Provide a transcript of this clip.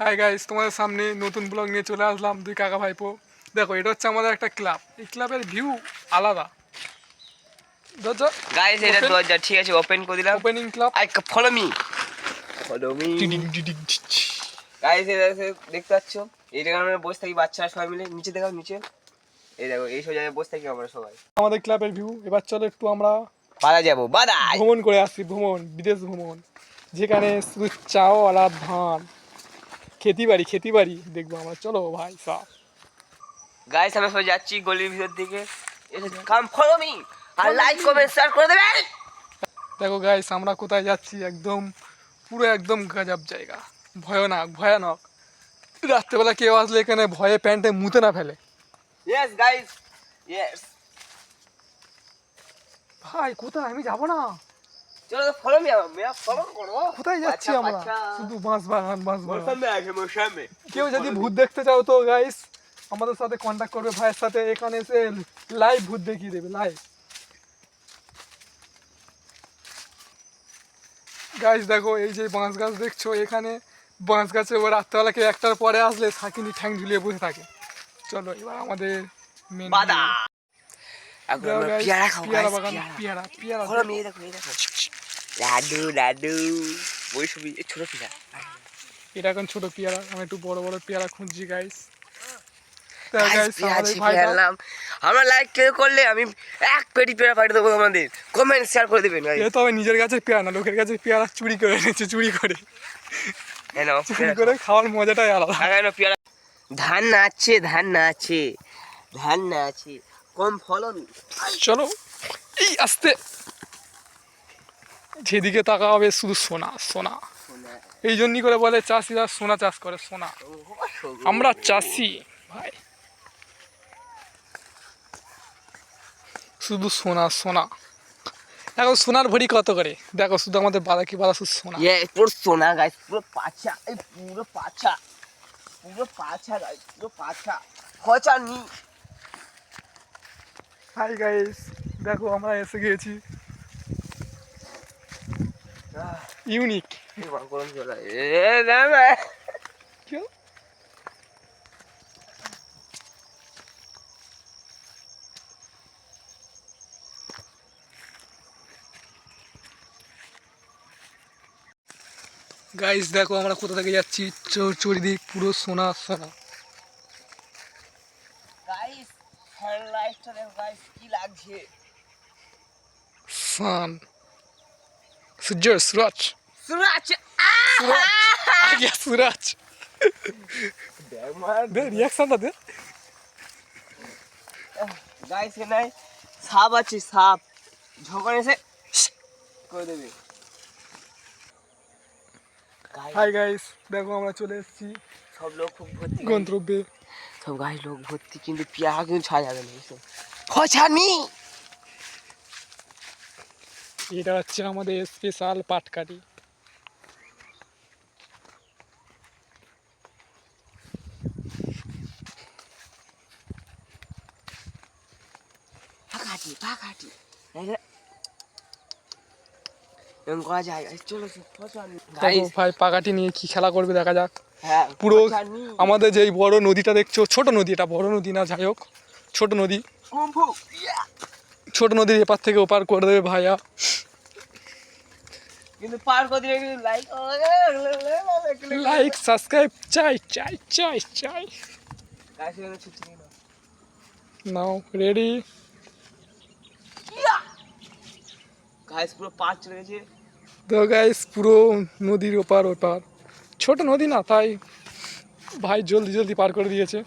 Hi guys তোমাদের সামনে নতুন ব্লগ নিয়ে চলে আসলাম দুই কাকা ভাইপো। দেখো এটা হচ্ছে আমাদের একটা ক্লাব এই ক্লাবের ভিউ আলাদা। গাইস এটা দরজা ঠিক আছে ওপেন করে দিলাম। Opening club I follow me follow me guys এটা দেখতে পাচ্ছ? এই জায়গায় আমরা বসে থাকি বাচ্চারা সবাই মিলে। নিচে দেখাও নিচে। এই দেখো এই সব জায়গায় বসে থাকি আমরা সবাই। আমাদের ক্লাবের ভিউ এবার চলো একটু আমরা বাদা যাব বাদাই! ভ্রমণ করে আসছি ভ্রমণ বিদেশ ভ্রমণ। যেখানে শুধু চাওয়ালা ধান। খেতি বাড়ি খেতি বাড়ি দেখব আমার। চলো ভাই সব গাইস আমরা সবাই যাচ্ছি গলির ভিতর দিকে। কাম ফলো মি আর লাইক কমেন্ট শেয়ার করে দেবেন দেখো গাইস আমরা কোথায় যাচ্ছি? একদম পুরো একদম গাজাব জায়গা। ভয়ানক ভয়ানক। রাত্রেবেলা কেউ আসলে এখানে ভয়ে প্যান্টে মুতে না ফেলে। ইয়েস গাইস ইয়েস ভাই কোথায়? আমি যাব না। চলো ফলো মি মেরা ফলো করো। কোথায় যাচ্ছি বাচ্চা, আমরা? বাচ্চা। শুধু বাঁশ বাগান বাঁশ বাগান। মৌসুমে আছে মৌসুমে। কেউ যদি ভূত দেখতে চাও তো গাইস আমাদের সাথে কন্ট্যাক্ট করবে ভাইয়ের সাথে। এখানে এসে লাইভ ভূত দেখিয়ে দেবে লাইভ গাইস দেখো এই যে বাঁশ গাছ দেখছ এখানে বাঁশ গাছে ও রাত্রেবেলা কেউ একটার পরে আসলে সাকিনি ঠ্যাং ঝুলিয়ে বসে থাকে। চলো এবার আমাদের মেন বাদা। এখন আমরা পেয়ারা পেয়ারা বাগান পেয়ারা। পেয়ারা পেয়ারা ফলো মি এই দেখো এই দেখো। লাডু লাডু। এই ছোট পেয়ারা এটা এখন ছোট পেয়ারা আমি একটু বড় বড় পেয়ারা খুঁজছি গাইস আমরা লাইক করলে আমি এক পেটি পেয়ারা পাঠিয়ে দেবো আমাদের কমেন্ট শেয়ার করে দেবেন নিজের গাছের পেয়ারা না লোকের কাছে পেয়ারা চুরি করে এনেছে চুরি করে। চুরি করে খাওয়ার মজাটাই আলাদা। পেয়ারা ধান নাচছে ধান নাচে ধান নাচে কম ফলন। চলো এই আস্তে। যেদিকে তাকা হবে শুধু সোনা সোনা। এই জন্যই করে বলে চাষিরা সোনা চাষ করে সোনা। আমরা চাষি ভাই। শুধু সোনা সোনা। দেখো সোনার ভরি কত করে? দেখো শুধু আমাদের বাদাকি বাদা শুধু সোনা। ইয়ে পুরো সোনা গাছ পুরো পাছা। এই পুরো পাছা। পুরো পাছা গাছ পুরো পাছা। খচা নি। হাই গাইস দেখো আমরা এসে গিয়েছি। ইউনিক গাইস দেখো আমরা কোথা থেকে যাচ্ছি? চোর চরিদিক পুরো সোনা সোনা। গাইস দেখো গাইস কি লাগছে। সান সূর্য সুরাজ সুরাজ সুরাজ আগে সুরাজ দে রিয়াকশনটা দে। গাইস এখানে সাপ আছে সাপ যখন এসে করে দেবে হাই গাইস দেখো আমরা চলে এসেছি। সব লোক খুব ভর্তি। গন্তব্যে। সব গাছ লোক ভর্তি কিন্তু পেয়ারা কিন্তু ছাড়া যাবে না। বুঝছ খচানি এটা হচ্ছে আমাদের স্পেশাল পাটকারি ভাই পাকাটি নিয়ে কি খেলা করবে দেখা যাক। হ্যাঁ পুরো আমাদের যেই বড় নদীটা দেখছ ছোট নদী এটা বড় নদী না যাই হোক। ছোট নদী! ছোট নদীর এপার থেকে ওপার করে দেবে ভাইয়া কিন্তু পার করে লাইক লাইক সাবস্ক্রাইব চাই চাই চাই চাই নাও রেডি গাছ পুরো পার চলে গেছে তো গাইস পুরো নদীর ওপার ওপার ছোট নদী না তাই ভাই জলদি জলদি পার করে দিয়েছে